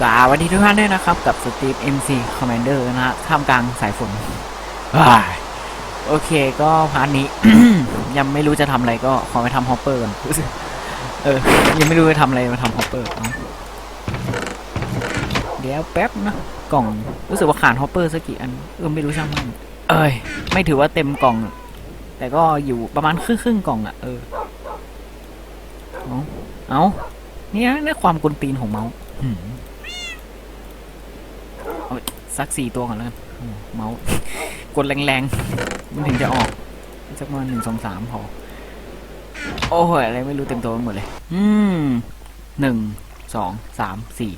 สวัสดีทุกท่านด้วยนะครับ กับสตีฟ MC Commander นะฮะท่ามกลางสายฝนโอเคก็พาร์ทนี้ ยังไม่รู้จะทำอะไรก็ขอไปทำฮอปเปอร์ก่อนเออ ยังไม่รู้จะทำอะไรมาทำฮอปเปอร์เอาเดี๋ยวแป๊บนะ กล่องรู้สึกว่าขาดฮอปเปอร์สักกี่อันเออไม่รู้ช่างมันเอ้ยไม่ถือว่าเต็มกล่อง แต่ก็อยู่ประมาณครึ่งครึ่งกล่องอะเออเอาเอาเนี่ยนี่ความกลตีนของเมาส์ สักสี่ตัวก่อนแล้วกันอืมเมาส์กดแรงๆ มันถึงจะออก สักประมาณหนึ่งสองสามพอ โอ้ยอะไรไม่รู้เต็มตัวไปหมดเลย อืมหนึ่งสองสามสี่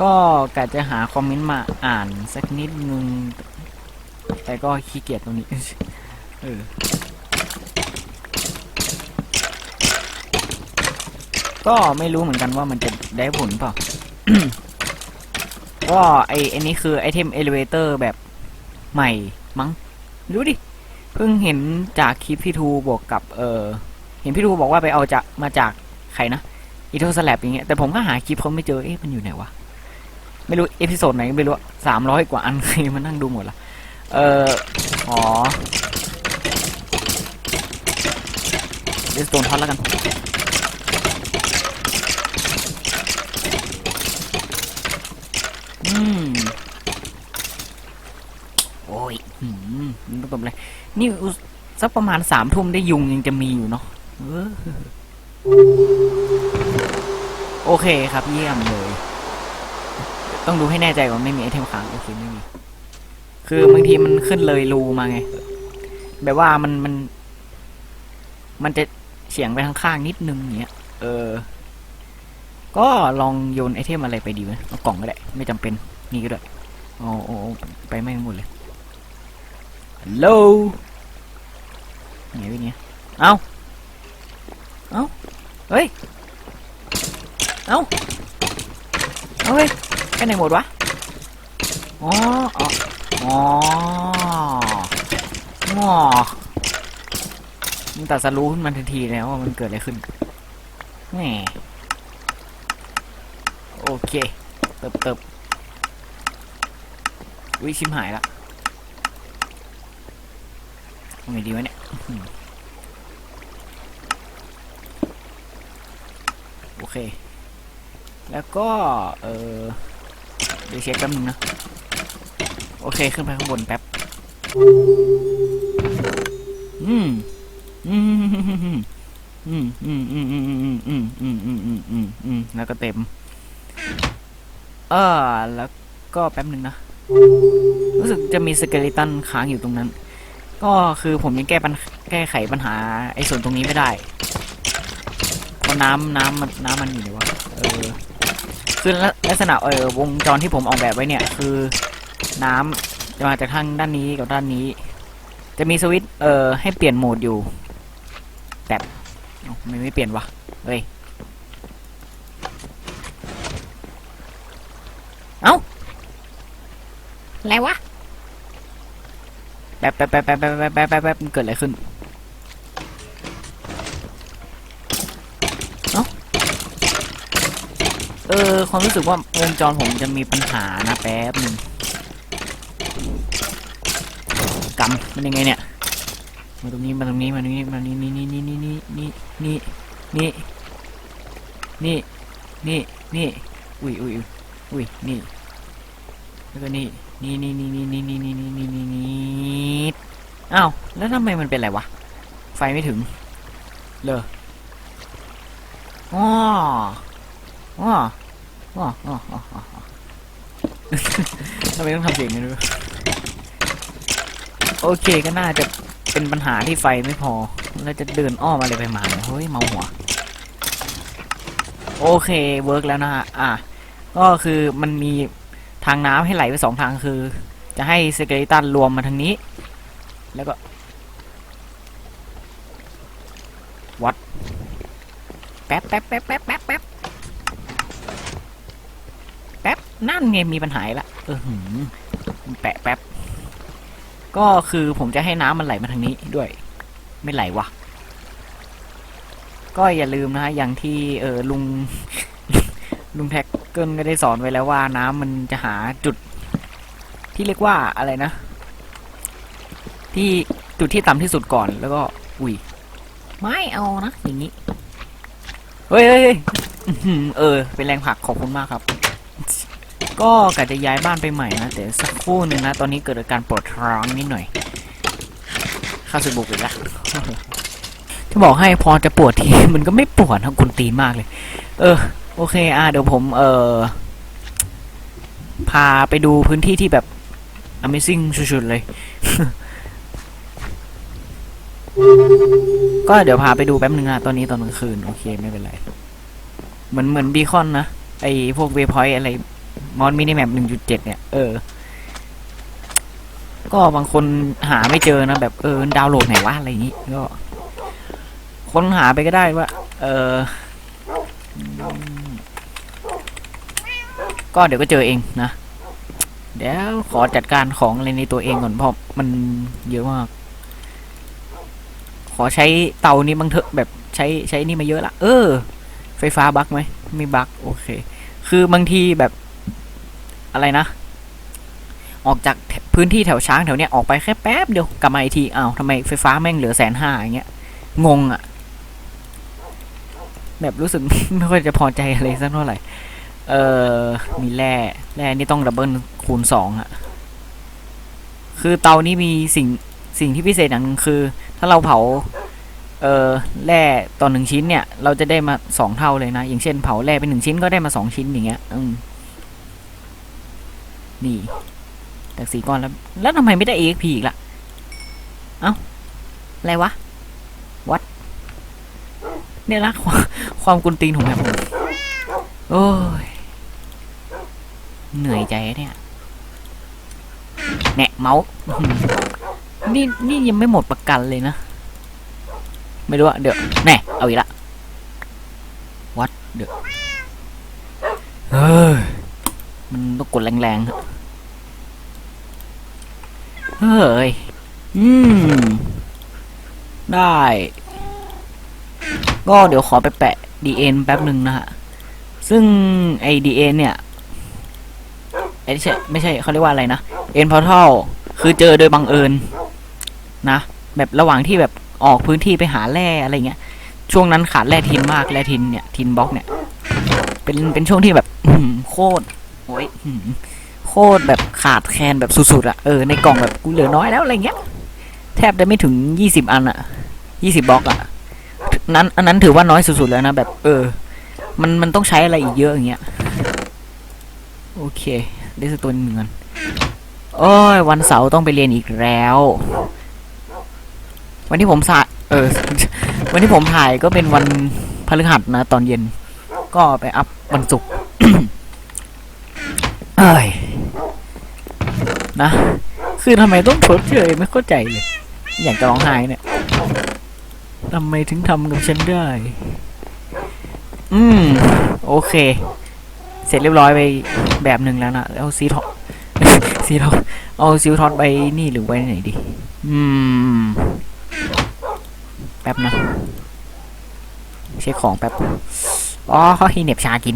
ก็กะจะหาคอมเมนต์มาอ่านสักนิดนึง แต่ก็ขี้เกียจตรงนี้ เออก็ไม่รู้เหมือนกันว่ามันจะได้ผลเปล่า ก็ไอไอันนี้คือไอเทมเอลิเวเตอร์แบบใหม่มั้งรู้ดิ เพิ่งเห็นจากคลิปพี่ทูบวกกับ เออ เห็นพี่ทูบอกว่าไปเอาจากมาจากใครนะอีโทสแลบอย่างเงี้ยแต่ผมก็หาคลิปเขาไม่เจอเอ๊ะมันอยู่ไหนวะ ไม่รู้เอพิโซดไหนไม่รู้สามร้อยกว่าอันใครมานั่งดูหมดละเอออ๋อเดสโตนทอตแล้วกัน อืมโอ้ยหืมมันก็ตบเลยนี่สักประมาณสามทุ่มได้ยุงยังจะมีอยู่เนาะโอเคครับเยี่ยมเลย ต้องดูให้แน่ใจว่าไม่มีไอเทมค้างโอเคไม่มี คือบางทีมันขึ้นเลยรูมาไง แบบว่ามันมัน มันจะเฉียงไปข้างนิดนึงเงี้ย เออ ก็ลองโยนไอเทมอะไรไปดีไหมเอากล่องก็ได้ ไม่จำเป็นนี่ก็ได้เอาเอไปไม่หมดเลยฮัลโหลไงวะเนี่ยเอาเอาเฮ้ยเอาเอาเฮ้ยไปไหนหมดวะอ๋ออ๋ออ๋ออ๋อมันตัดสรู้ขึ้นมาทันทีแล้วว่ามันเกิดอะไรขึ้นแหม เคเติบเติบวิชิมหายละทำไงดีวะเนี่ยโอเค แล้วก็ เออเดี๋ยวเช็คแป๊บนึงนะ โอเค ขึ้นไปข้างบนแป๊บ อืม อืม อืม อืม อืม อืม อืม อืม อืม อืม อืม อืมอืมแล้วก็เต็ม เออแล้วก็แป๊บหนึ่งนะ รู้สึกจะมีสเกเลตันค้างอยู่ตรงนั้น ก็คือผมยังแก้ปัญแก้ไขปัญหาไอ้ส่วนตรงนี้ไม่ได้เพราะน้ำน้ำมันน้ำมันอยู่ไหนวะเออคือลักษณะเออวงจรที่ผมออกแบบไว้เนี่ย คือน้ำจะมาจากทางด้านนี้กับด้านนี้ จะมีสวิตช์เออให้เปลี่ยนโหมดอยู่แบบเอ้าทำไม่ไม่เปลี่ยนวะเฮ้ย อะไรวะแป๊บแป๊บแป๊บแป๊บแป๊บแป๊บแป๊บแป๊บแป๊บมันเกิดอะไรขึ้นเอ้าเออความรู้สึกว่าวงจรผมจะมีปัญหานะแป๊บหนึ่งกำมันยังไงเนี่ยมาตรงนี้มาตรงนี้มาตรงนี้มานี่นี่นี่นี่นี่นี่นี่นี่นี่นี่นี่นี่อุ้ยอุ้ยอุ้ยนี่แล้วก็นี่ นี่นี่นี่นี่นี่นี่นี่นี่นี่นี่นี่อ้าวแล้วทำไมมันเป็นไรวะ ไฟไม่ถึง เลยอ๋ออ๋ออ๋ออ๋ออ๋ออ๋อทำไมต้องทำเสียงนี้ด้วยโอเคก็น่าจะเป็นปัญหาที่ไฟไม่พอ แล้วจะเดินอ้อมอะไรไปมาเฮ้ยเมาหัว โอเคเวิร์กแล้วนะฮะ อะ ก็คือมันมี ทางน้ำให้ไหลไปสองทางคือ จะให้สเกเลตันรวมมาทางนี้ แล้วก็ วัด แป๊บแป๊บแป๊บแป๊บแป๊บแป๊บแป๊บนั่นไงมีปัญหาละเออหืมแปะแป๊บก็คือผมจะให้น้ำมันไหลมาทางนี้ด้วย ไม่ไหลวะก็อย่าลืมนะฮะอย่างที่เออลุงลุงแท็ก เกินก็ได้สอนไว้แล้วว่าน้ำมันจะหาจุด ที่เรียกว่าอะไรนะ ที่จุดที่ต่ำที่สุดก่อนแล้วก็ อุ้ยไม่เอานะอย่างนี้เฮ้ยเฮ้ยเออ เป็นแรงผลักขอบคุณมากครับ ก็กะจะย้ายบ้านไปใหม่นะแต่สักครู่นึงนะ ตอนนี้เกิดอาการปวดท้องนิดหน่อยข้าสู่บุกอีกแล้วจะบอกให้พอจะปวดทีมันก็ไม่ปวดนะคุณตีนมากเลย เออ โอเค อะเดี๋ยวผม เออพาไปดูพื้นที่ที่แบบ Amazing สุดๆเลย ก็เดี๋ยวพาไปดูแป๊บนึงอะตอนนี้ตอนกลางคืน โอเค ไม่เป็นไร เหมือนเหมือนบีคอนนะ ไอพวกเวพอยอะไร มอนมินิแมปหนึ่งจุดเจ็ดเนี่ย เออ ก็บางคนหาไม่เจอนะ แบบเออ ดาวน์โหลดไหนวะ อะไรอย่างงี้ ก็ ค้นหาไปก็ได้ว่า เออ ก็เดี๋ยวก็เจอเองนะ เดี๋ยวขอจัดการของอะไรในตัวเองก่อนเพราะมันเยอะมาก ขอใช้เตานี้บางเถอะแบบใช้ใช้นี่มาเยอะละ เออ ไฟฟ้าบั๊กไหมไม่บั๊กโอเค คือบางทีแบบอะไรนะ ออกจากพื้นที่แถวช้างแถวเนี้ยออกไปแค่แป๊บเดียวกลับมาอีกทีอ้าวทำไมไฟฟ้าแม่งเหลือแสนห้าอย่างเงี้ย งงอะแบบรู้สึกไม่ค่อยจะพอใจอะไรสักเท่าไหร่ เออมีแร่แร่นี่ต้องดับเบิลคูณสองอะคือเตานี้มีสิ่งสิ่งที่พิเศษอย่างหนึงคือ ถ้าเราเผา เออแร่ต่อหนึ่งชิ้นเนี่ย เราจะได้มาสองเท่าเลยนะ อย่างเช่นเผาแร่เป็นหนึ่งชิ้นก็ได้มาสองชิ้นอย่างเงี้ย อืมนี่จากสีก้อนแล้ว แล้วทำไมไม่ได้ EXP อีกล่ะ เอ้า อะไรวะ วัด เนี่ยละความความกุนตีนของแบบผมโอ้ย เหนื่อยใจอะเนี่ยแหนะเมาส์อื้อหือนี่นี่ยังไม่หมดประกันเลยนะ ไม่รู้อะเดี๋ยวแน่เอาอีกละวัดเดี๋ยวเฮ้ยมันต้องกดแรงๆอะเฮ้ยอืมได้ ก็เดี๋ยวขอไปแปะ DN แป๊บหนึ่งนะฮะ ซึ่งไอ้ DN เนี่ยไอ้ ไม่ใช่ไม่ใช่เขาเรียกว่าอะไรนะ N Portal คือเจอโดยบังเอิญนะ แบบระหว่างที่แบบออกพื้นที่ไปหาแร่อะไรเงี้ย ช่วงนั้นขาดแร่ทินมากแร่ทินเนี่ยทินบล็อกเนี่ยเป็นเป็นช่วงที่แบบโคตรโอ้ยโคตรแบบขาดแคลนแบบสุดๆอะเออในกล่องแบบกูเหลือน้อยแล้วอะไรเงี้ย แทบจะไม่ถึงยี่สิบอันอะยี่สิบบล็อกอะนั้นอันนั้นถือว่าน้อยสุดๆแล้วนะแบบ เออ มันมันต้องใช้อะไรอีกเยอะอย่างเงี้ย โอเค ได้สตัวนึงกันโอ้ย วันเสาร์ต้องไปเรียนอีกแล้ว วันที่ผมสาเออ วันที่ผมถ่ายก็เป็นวันพฤหัสนะ ตอนเย็น ก็ไปอัพวันศุกร์เอ้ยนะ คือทำไมต้องชดเชยไม่เข้าใจเลย อยากจะร้องไห้เนี่ยทำไมถึงทำกับฉันได้ อืม โอเค เสร็จเรียบร้อยไปแบบหนึ่งแล้วนะแล้วซีท็อปซีท็อเอาซิลท็อตไปนี่หรือไว้ไหนดี อืม แป๊บนะเช็คของแป๊บ อ๋อเขาให้เน็บชากิน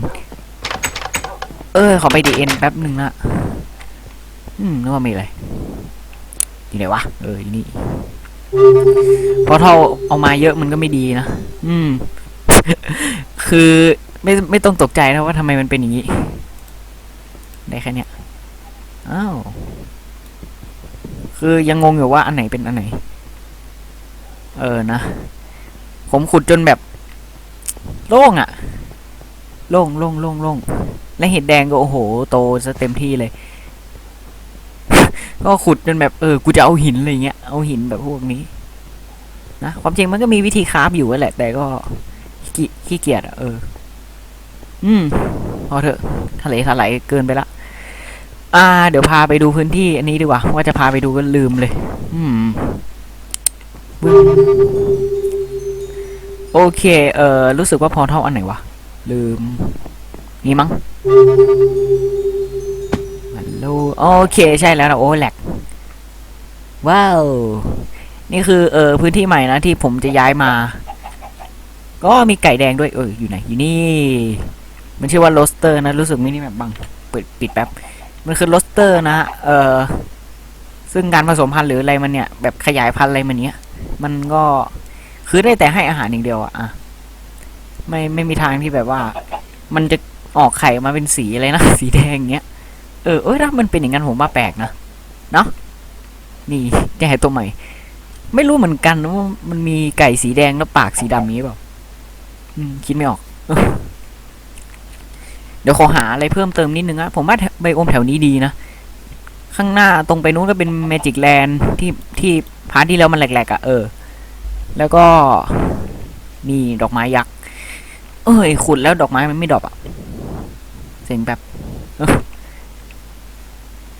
เออขอไปดีเอ็นแป๊บหนึ่งนะ อืมนึกว่ามีอะไรอยู่ไหนวะ เออนี่เพราะเท่าเอามาเยอะมันก็ไม่ดีนะ อืม คือ ไม่ไม่ต้องตกใจนะว่าทำไมมันเป็นอย่างนี้ ได้แค่เนี้ยอ้าวคือยังงงอยู่ว่าอันไหนเป็นอันไหน เออนะ ผมขุดจนแบบ โล่งอะโล่งโล่งโล่งโล่งและเห็ดแดงก็โอ้โห โตซะเต็มที่เลย ก็ขุดจนแบบเออ กูจะเอาหินอะไรเงี้ย เอาหินแบบพวกนี้ นะ ความจริงมันก็มีวิธีคราฟอยู่แหละ แต่ก็ขี้ขี้เกียจอะเออ อืมพอเถอะทะเลทลายเกินไปละ อ่า เดี๋ยวพาไปดูพื้นที่อันนี้ดีกว่า ว่าจะพาไปดูก็ลืมเลย อืม โอเค เอ่อ รู้สึกว่าพอเท่าอันไหนวะ ลืม นี่มั้งฮัลโหลโอเค ใช่แล้วนะโอ้แหลก ว้าว นี่คือ เออพื้นที่ใหม่นะที่ผมจะย้ายมา ก็มีไก่แดงด้วย เอออยู่ไหน อยู่นี่ มันชื่อว่าโรสเตอร์นะรู้สึกมินิแมปบังเปิดปิดแป๊บมันคือโรสเตอร์นะเออซึ่งการผสมพันธุ์หรืออะไรมันเนี่ยแบบขยายพันธุ์อะไรมันเนี้ย มันก็คือได้แต่ให้อาหารอย่างเดียวอะไม่ไม่มีทางที่แบบว่า มันจะออกไข่มาเป็นสีอะไรนะสีแดงอย่างเงี้ยเออเอ้ยถ้ามันเป็นอย่างนั้นผมว่าแปลกนะเนาะนี่แก่ตัวใหม่ ไม่รู้เหมือนกันว่ามันมีไก่สีแดงแล้วปากสีดำนี้เปล่าอืมคิดไม่ออก เดี๋ยวขอหาอะไรเพิ่มเติมนิดนึงนะผมว่าไบโอมแถวนี้ดีนะ ข้างหน้าตรงไปนู้นก็เป็นเมจิกแลนด์ที่ที่พาร์ทที่แล้วมันแหลกๆอะ่ะเออ แล้วก็นี่ดอกไม้ยักษ์ เอ้ยขุดแล้วดอกไม้มันไม่ดอกอะ่ะเสียงแบบ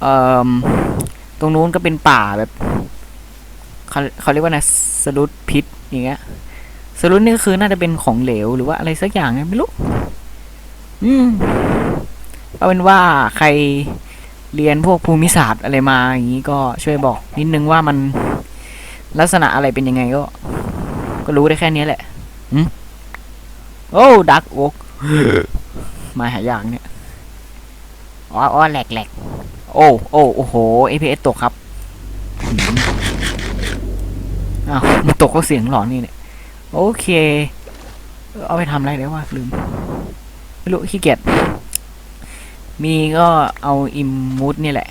เอ่อตรงนู้นก็เป็นป่าแบบเขาเขาเรียกว่าไงสลุดพิษอย่างเงี้ยสลุดนี่ก็คือน่าจะเป็นของเหลวหรือว่าอะไรสักอย่างไม่รู้ อืมเอาเป็นว่าใครเรียนพวกภูมิศาสตร์อะไรมาอย่างนี้ก็ช่วยบอกนิดนึงว่ามันลักษณะอะไรเป็นยังไงก็ ก็รู้ได้แค่นี้แหละอืมโอ้ดักโอกมาหายากเนี่ยอ๋ออ๋อแหลกแหลกโอ้โอ้โอ้โห APS ตกครับอ้าวตกก็เสียงหลอนนี่เนี่ย โอเค เอาไปทำอะไรได้วะลืม ไม่รู้ขี้เกียจมีก็เอาอิมมูดนี่แหละ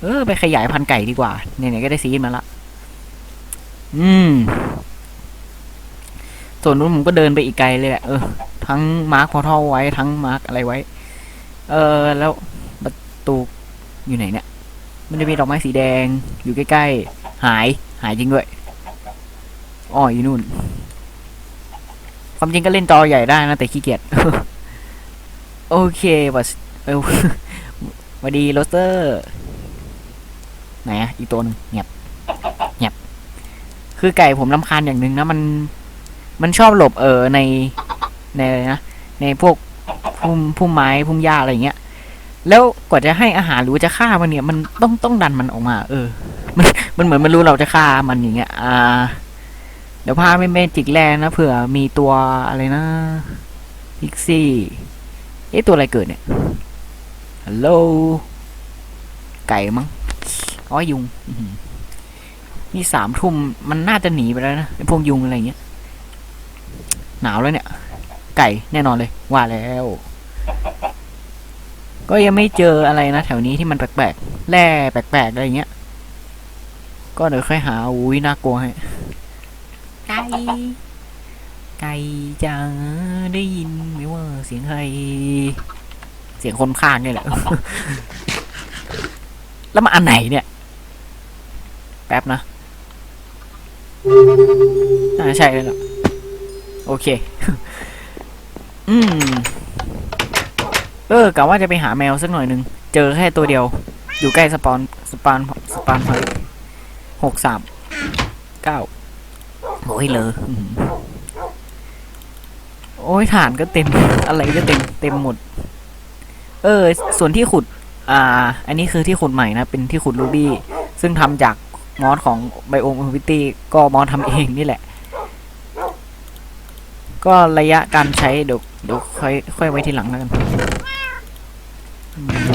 เออ ไปขยายพันธุ์ไก่ดีกว่าไหนๆก็ได้ซีดมาละ อืม ส่วนนู้นผมก็เดินไปอีกไกลเลยแหละ เออ ทั้งมาร์คพอทัลไว้ ทั้งมาร์คอะไรไว้ เออ แล้วประตูอยู่ไหนเนี่ย มันจะมีดอกไม้สีแดง อยู่ใกล้ๆ หาย หายจริงด้วย อ๋ออยู่นู่น ความจริงก็เล่นจอใหญ่ได้นะแต่ขี้เกียจโอเควัสเออสวัสดีโรสเตอร์ ไหนอะอีกตัวหนึงเงียบเงียบคือไก่ผมลำคาญอย่างหนึ่งนะ มัน มันชอบหลบเออในในนะในพวกพุ่มพุ่มไม้พุ่มหญ้าอะไรอย่างเงี้ย แล้วกว่าจะให้อาหารหรือจะฆ่ามันเนี่ย มันต้องต้องดันมันออกมา เออ มันมันเหมือนมันรู้เราจะฆ่ามันอย่างเงี้ย อ่า เดี๋ยวพาไปเมจิกแลนนะเผื่อมีตัวอะไรนะพิกซี่เอ๊ะตัวอะไรเกิดเนี่ยฮัลโหลไก่มั้งอ๋อยุงนี่สามทุ่มมันน่าจะหนีไปแล้วนะไอพวกยุงอะไรเงี้ยหนาวแล้วเนี่ย ไก่แน่นอนเลย ว่าแล้ว ก็ยังไม่เจออะไรนะแถวนี้ที่มันแปลกๆแร่แปลกๆอะไรเงี้ยก็เดี๋ยวค่อยหาอุ้ยน่ากลัวให้ ไก่ไก่จังได้ยินไหมว่าเสียงใคร เสียงคนข้างนี่แหละ แล้วมาอันไหนเนี่ย แป๊บนะอ่าใช่เลยล่ะ โอเค อืม เออกะว่าจะไปหาแมวสักหน่อยหนึ่ง เจอแค่ตัวเดียว อยู่ใกล้สปอน สปอนสปอนพอยหกสามเก้า โอ้ยเลยโอ้ยฐานก็เต็ม อะไรก็เต็มเต็มหมด เออ ส่วนที่ขุด อ่า อันนี้คือที่ขุดใหม่นะ เป็นที่ขุดรูบี้ ซึ่งทำจากมอสของไบโอมอินฟิตี้ ก็มอสทำเองนี่แหละ ก็ระยะการใช้เดี๋ยวเดี๋ยวค่อยค่อยไว้ทีหลังแล้วกัน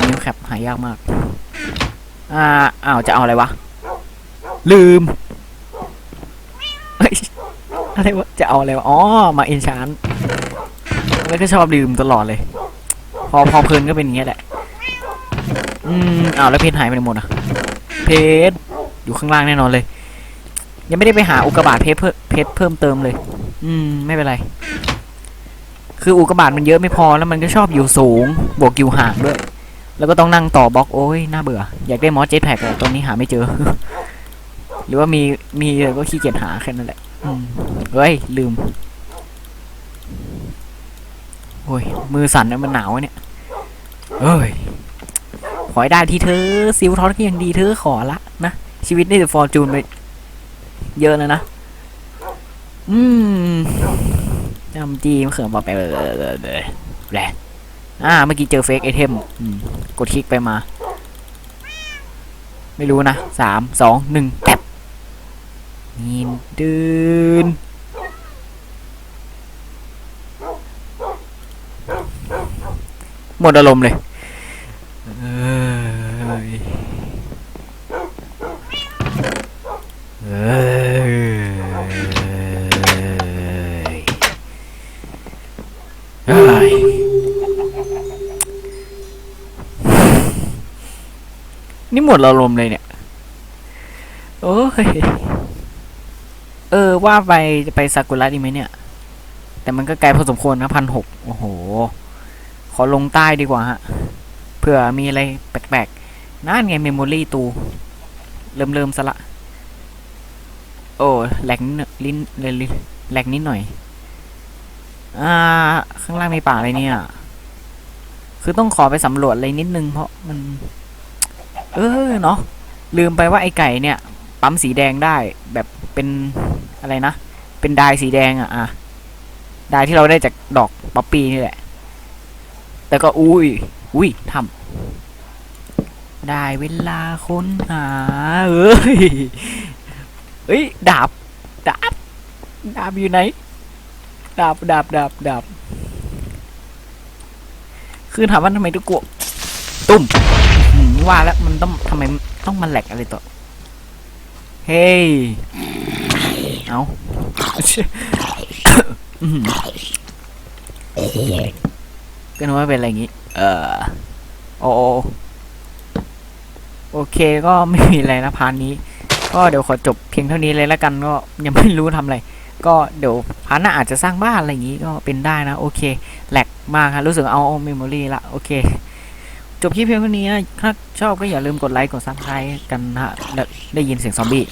นิวแคปหายากมาก อ่า อ้าว จะเอาอะไรวะ ลืม อะไรวะ จะเอาอะไรวะ อ๋อ มาเอนชานแล้วก็ชอบลืมตลอดเลย พอพอเพลินก็เป็นอย่างเงี้ยแหละ อืมอ้าวแล้วเพชรหายไปไหนหมดอะ เพชรอยู่ข้างล่างแน่นอนเลย ยังไม่ได้ไปหาอุกกาบาตเพชรเพิ่มเพชรเพิ่มเติมเลย อืม ไม่เป็นไร คืออุกกาบาตมันเยอะไม่พอแล้วมันก็ชอบอยู่สูง บวกอยู่ห่างด้วย แล้วก็ต้องนั่งต่อบล็อกโอ้ยน่าเบื่อ อยากได้มอสเจ็ตแพ็กแต่ตอนนี้หาไม่เจอ หรือว่ามีมีก็ขี้เกียจหาแค่นั้นแหละ เฮ้ย ลืม โอ้ย มือสั่นนะมันหนาวเนี่ยเอ้ย ขอให้ได้ที่เธอซิลทอนก็ยังดีเธอขอละนะ ชีวิตนี่จะฟอร์จูนไป เยอะแล้วนะ อืมจำจีมเขื่อนบอไปเลยแหละอ่า เมื่อกี้เจอเฟกไอเทมกดคลิกไปมา ไม่รู้นะสามสองหนึ่งแท็บ นี่ดืนหมดอารมณ์เลยเอ้ยเอ้ยเอ้ยนี่หมดอารมณ์เลยเนี่ย โอ้ย เออว่าไปจะไปซากุระดีไหมเนี่ย แต่มันก็ไกลพอสมควรนะพันหกโอ้โห ขอลงใต้ดีกว่าฮะเผื่อมีอะไรแปลกๆนั่นไงเมมโมรี่ตู เริ่มเริ่มๆซะละ โอ้แหลกนิดหน่อยลิ้นเลยลิ้นแหลกนิดหน่อย อ่า ข้างล่างมีป่าอะไรเนี่ย คือต้องขอไปสำรวจอะไรนิดนึงเพราะมัน เออเนาะลืมไปว่าไอ้ไก่เนี่ย ปั๊มสีแดงได้แบบเป็น อะไรนะ เป็นดายสีแดงอะอะดายที่เราได้จากดอกป๊อปปี้นี่แหละ แต่ก็อุ้ย อุ้ยทำได้เวลาค้นหา เอ้ยเอ้ย ดาบ ดาบ ดาบอยู่ไหน ดาบ ดาบ ดาบ ดาบ คือถามว่าทำไมทุกกวตุ้มว่าแล้วมันต้องทำไมต้องมาแหลกอะไรต่อ เฮ้ย เอาอื้อหือก็นึกว่าเป็นอะไรอย่างงี้ เออโอโอโอเคก็ไม่มีอะไรนะพาร์ทนี้ ก็เดี๋ยวขอจบเพียงเท่านี้เลยแล้วกันก็ยังไม่รู้ทำอะไร ก็เดี๋ยวพาร์ทหน้าอาจจะสร้างบ้านอะไรอย่างงี้ก็เป็นได้นะ โอเคแหลกมากครับรู้สึกเอาเอาเมมโมรีละโอเคจบคลิปเพียงเท่านี้นะ ถ้าชอบก็อย่าลืมกดไลค์ กดซับสไครต์กันนะฮะและได้ยินเสียงซอมบี้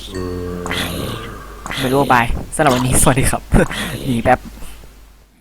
ไม่รู้ว่าบายสำหรับวันนี้สวัสดีครับหนีแป๊บ